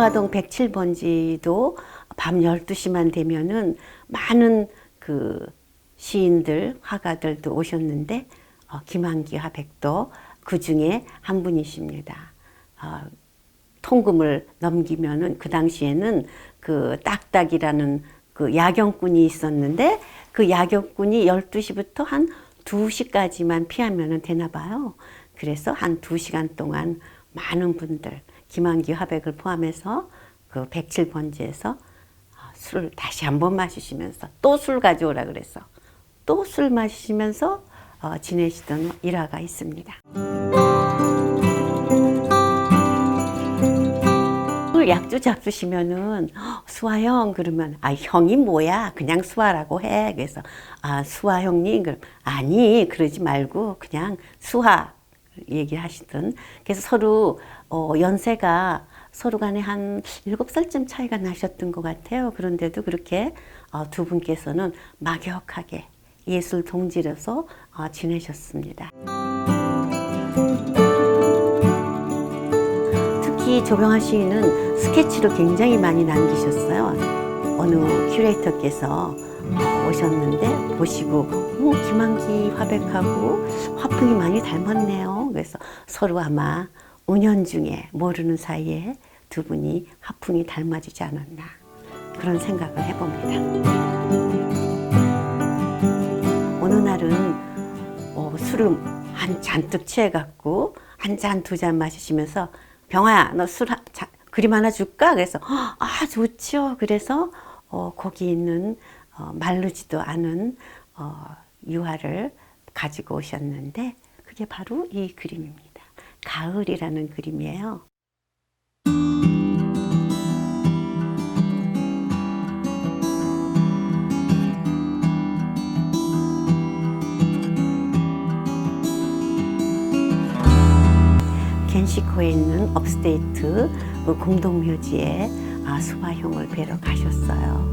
신사동 107번지도 밤 12시만 되면은 많은 그 시인들, 화가들도 오셨는데 어, 김한기 화백도 그 중에 한 분이십니다. 어, 통금을 넘기면은 그 당시에는 그 딱딱이라는 그 야경꾼이 있었는데 그 야경꾼이 12시부터 한 2시까지만 피하면은 되나 봐요. 그래서 한 2시간 동안 많은 분들 김한기 화백을 포함해서 그 107번지에서 술을 다시 한번 마시시면서 또 술 가져오라 그래서 또 술 마시면서 어, 지내시던 일화가 있습니다. 술 약주 잡수시면은 "헉, 수아 형 그러면 아 형이 뭐야? 그냥 수아라고 해. 그래서 아 수아 형님 그럼 아니 그러지 말고 그냥 수아 얘기하시던 그래서 서로 어, 연세가 서로 간에 한 일곱 살쯤 차이가 나셨던 것 같아요. 그런데도 그렇게 어, 두 분께서는 막역하게 예술 동지로서 어, 지내셨습니다. 특히 조병아 시인은 스케치를 굉장히 많이 남기셨어요. 어느 큐레이터께서 어, 오셨는데 보시고 오, 김한기 화백하고 화풍이 많이 닮았네요. 그래서 서로 아마 은연중에 모르는 사이에 두 분이 화풍이 닮아지지 않았나 그런 생각을 해봅니다. 어느 날은 어, 술을 한 잔뜩 취해갖고 한 잔 두 잔 마시시면서 병아야 너 술 그림 하나 줄까? 그래서 아 좋지요. 그래서 어, 거기 있는 어, 마르지도 않은 어, 유화를 가지고 오셨는데 그게 바로 이 그림입니다. 가을이라는 그림이에요. 겐시코에 있는 업스테이트 그 공동묘지에 아, 수화형을 뵈러 가셨어요.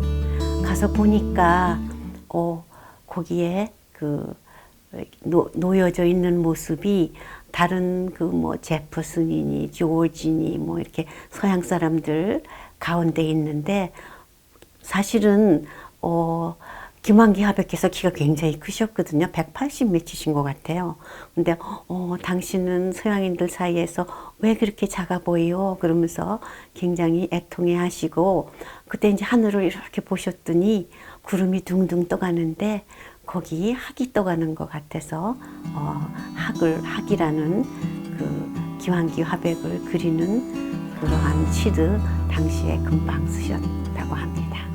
가서 보니까 어, 거기에 그 노, 놓여져 있는 모습이 다른 그 뭐 제퍼슨이니 조지니 뭐 이렇게 서양 사람들 가운데 있는데 사실은 어 김한기 하백께서 키가 굉장히 크셨거든요. 180 몇이신 것 같아요. 근데 어 당신은 서양인들 사이에서 왜 그렇게 작아 보여? 그러면서 굉장히 애통해 하시고 그때 이제 하늘을 이렇게 보셨더니 구름이 둥둥 떠가는데 거기 학이 떠가는 것 같아서 어, 학을 학이라는 그 기왕기 화백을 그리는 그러한 시를 당시에 금방 쓰셨다고 합니다.